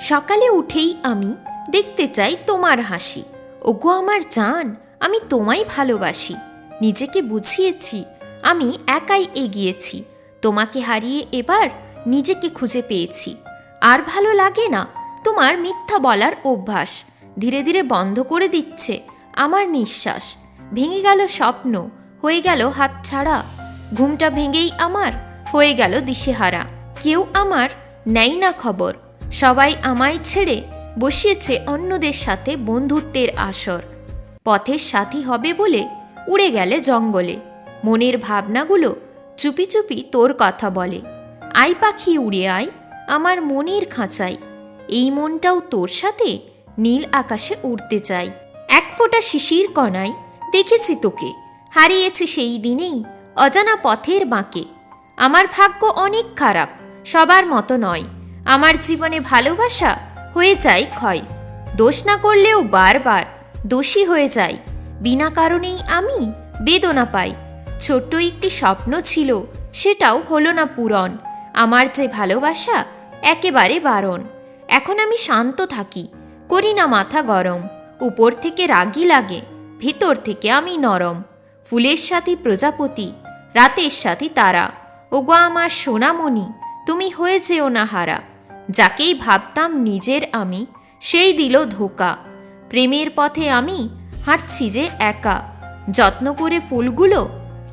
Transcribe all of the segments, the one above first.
সকালে উঠেই আমি দেখতে চাই তোমার হাসি। ওগো আমার জান, আমি তোমায় ভালোবাসি। নিজেকে বুঝিয়েছি, আমি একাই এগিয়েছি। তোমাকে হারিয়ে এবার নিজেকে খুঁজে পেয়েছি। আর ভালো লাগে না তোমার মিথ্যা বলার অভ্যাস। ধীরে ধীরে বন্ধ করে দিচ্ছে আমার নিঃশ্বাস। ভেঙে গেল স্বপ্ন, হয়ে গেল হাতছাড়া ঘুমটা ভেঙেই আমার হয়ে গেল দিশেহারা। কেউ আমার নেয় না খবর। সবাই আমায় ছেড়ে বসিয়েছে অন্যদের সাথে বন্ধুত্বের আসর। পথের সাথী হবে বলে উড়ে গেলে জঙ্গলে। মনের ভাবনাগুলো চুপি চুপি তোর কথা বলে। আই পাখি উড়ে আয়, আমার মনের খাঁচায়। এই মনটাও তোর সাথে নীল আকাশে উড়তে চাই। এক ফোঁটা শিশির কণায় দেখেছি তোকে। হারিয়েছি সেই দিনেই অজানা পথের বাঁকে। আমার ভাগ্য অনেক খারাপ, সবার মতো নয়। আমার জীবনে ভালোবাসা হয়ে যায় ক্ষয়। দোষ না করলেও বারবার দোষী হয়ে যাই। বিনা কারণেই আমি বেদনা পাই। ছোট্ট একটি স্বপ্ন ছিল, সেটাও হলো না পূরণ। আমার যে ভালোবাসা একেবারে বারণ। এখন আমি শান্ত থাকি, করি না মাথা গরম। উপর থেকে রাগি লাগে, ভিতর থেকে আমি নরম। ফুলের সাথে প্রজাপতি, রাতের সাথে তারা। ওগো আমার সোনামণি, তুমি হয়ে যেও না হারা। যাকেই ভাবতাম নিজের আমি, সেই দিল ধোকা। প্রেমের পথে আমি হাঁটছি যে একা। যত্ন করে ফুলগুলো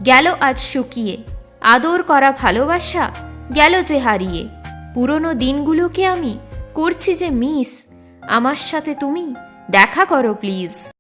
গেল আজ শুকিয়ে। আদর করা ভালোবাসা গেল যে হারিয়ে। পুরনো দিনগুলোকে আমি করছি যে মিস। আমার সাথে তুমি দেখা করো, প্লিজ।